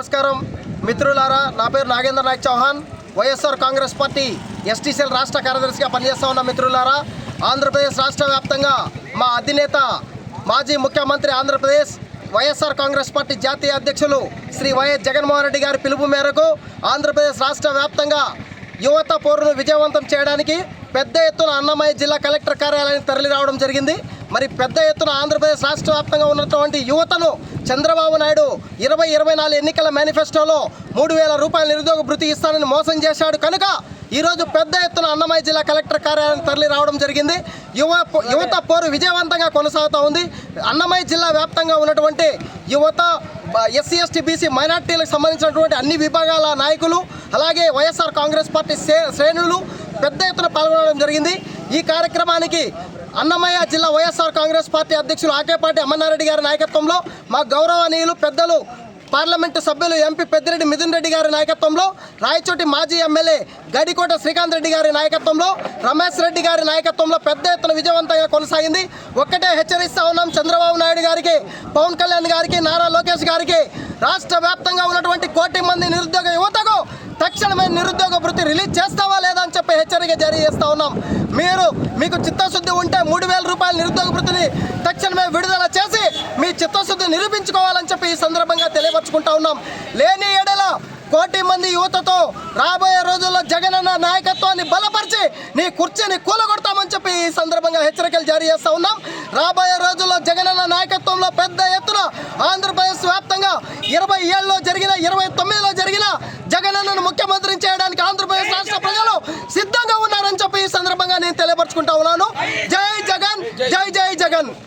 నమస్కారం. మిత్రులారా నా పేరు నాగేంద్ర నాయక్ చౌహాన్. వైఎస్ఆర్ కాంగ్రెస్ పార్టీ ఎస్టీసీఎల్ రాష్ట్ర కార్యదర్శిగా పనిచేస్తా ఉన్న మిత్రులారా ఆంధ్రప్రదేశ్ రాష్ట్ర వ్యాప్తంగా మా అధినేత మాజీ ముఖ్యమంత్రి ఆంధ్రప్రదేశ్ వైఎస్ఆర్ కాంగ్రెస్ పార్టీ జాతీయ అధ్యక్షులు శ్రీ వైఎస్ జగన్మోహన్ రెడ్డి గారి పిలుపు మేరకు ఆంధ్రప్రదేశ్ రాష్ట్ర వ్యాప్తంగా యువత పోరును విజయవంతం చేయడానికి పెద్ద ఎత్తున అన్నమయ్య జిల్లా కలెక్టర్ కార్యాలయానికి తరలి రావడం జరిగింది. మరి పెద్ద ఎత్తున ఆంధ్రప్రదేశ్ రాష్ట్ర వ్యాప్తంగా ఉన్నటువంటి యువతను చంద్రబాబు నాయుడు ఇరవై ఇరవై నాలుగు ఎన్నికల మేనిఫెస్టోలో మూడు వేల రూపాయల నిరుద్యోగ భృతి ఇస్తానని మోసం చేశాడు. కనుక ఈరోజు పెద్ద ఎత్తున అన్నమయ్య జిల్లా కలెక్టర్ కార్యాలయం తరలి రావడం జరిగింది. యువ యువత పోరు విజయవంతంగా కొనసాగుతూ ఉంది. అన్నమయ్య జిల్లా వ్యాప్తంగా ఉన్నటువంటి యువత ఎస్సీ ఎస్టీ బీసీ మైనార్టీలకు సంబంధించినటువంటి అన్ని విభాగాల నాయకులు అలాగే వైఎస్ఆర్ కాంగ్రెస్ పార్టీ శ్రే- శ్రేణులు పెద్ద ఎత్తున పాల్గొనడం జరిగింది. ఈ కార్యక్రమానికి అన్నమయ్య జిల్లా వైఎస్ఆర్ కాంగ్రెస్ పార్టీ అధ్యక్షులు ఆకేపాటి అమర్నారెడ్డి గారి నాయకత్వంలో మా గౌరవనీయులు పెద్దలు పార్లమెంటు సభ్యులు ఎంపీ పెద్దిరెడ్డి మిథున్ రెడ్డి గారి నాయకత్వంలో రాయచోటి మాజీ ఎమ్మెల్యే గడికోట శ్రీకాంత్ రెడ్డి గారి నాయకత్వంలో రమేష్ రెడ్డి గారి నాయకత్వంలో పెద్ద ఎత్తున విజయవంతంగా కొనసాగింది. ఒక్కటే హెచ్చరిస్తా ఉన్నాం చంద్రబాబు నాయుడు గారికి పవన్ కళ్యాణ్ గారికి నారా లోకేష్ గారికి. రాష్ట్ర వ్యాప్తంగా ఉన్నటువంటి కోటి మంది నిరుద్యోగ యువతకు తక్షణమే నిరుద్యోగ వృత్తి రిలీజ్ చేస్తావా హెచ్చరిక జారీ చేస్తా ఉన్నాం. మీరు మీకు చిత్తశుద్ధి ఉంటే మూడు వేల రూపాయల నిరుద్యోగ వృత్తిని తక్షణమే విడుదల చేసి మీ చిత్తశుద్ధి నిరూపించుకోవాలని చెప్పి ఈ సందర్భంగా తెలియపరచుకుంటా ఉన్నాం. లేని ఎడల కోటి మంది యువతతో రాబోయే రోజుల్లో జగనన్న నాయకత్వాన్ని బలపరిచి నీ కుర్చీని కూలగొడతామని చెప్పి ఈ సందర్భంగా హెచ్చరికలు జారీ చేస్తా ఉన్నాం. రాబోయే రోజుల్లో జగనన్న నాయకత్వంలో పెద్ద ఎత్తున ఆంధ్రప్రదేశ్ వ్యాప్తంగా ఇరవై ఏళ్ళలో జరిగిన ఇరవై తొమ్మిదిలో జరిగిన జగనన్నను ముఖ్యమంత్రిని చేయడానికి ఆంధ్రప్రదేశ్ రాష్ట్ర ప్రజలు సిద్ధంగా ఉన్నారని చెప్పి ఈ సందర్భంగా నేను తెలియపరచుకుంటా ఉన్నాను. జై జగన్ జై జై జగన్.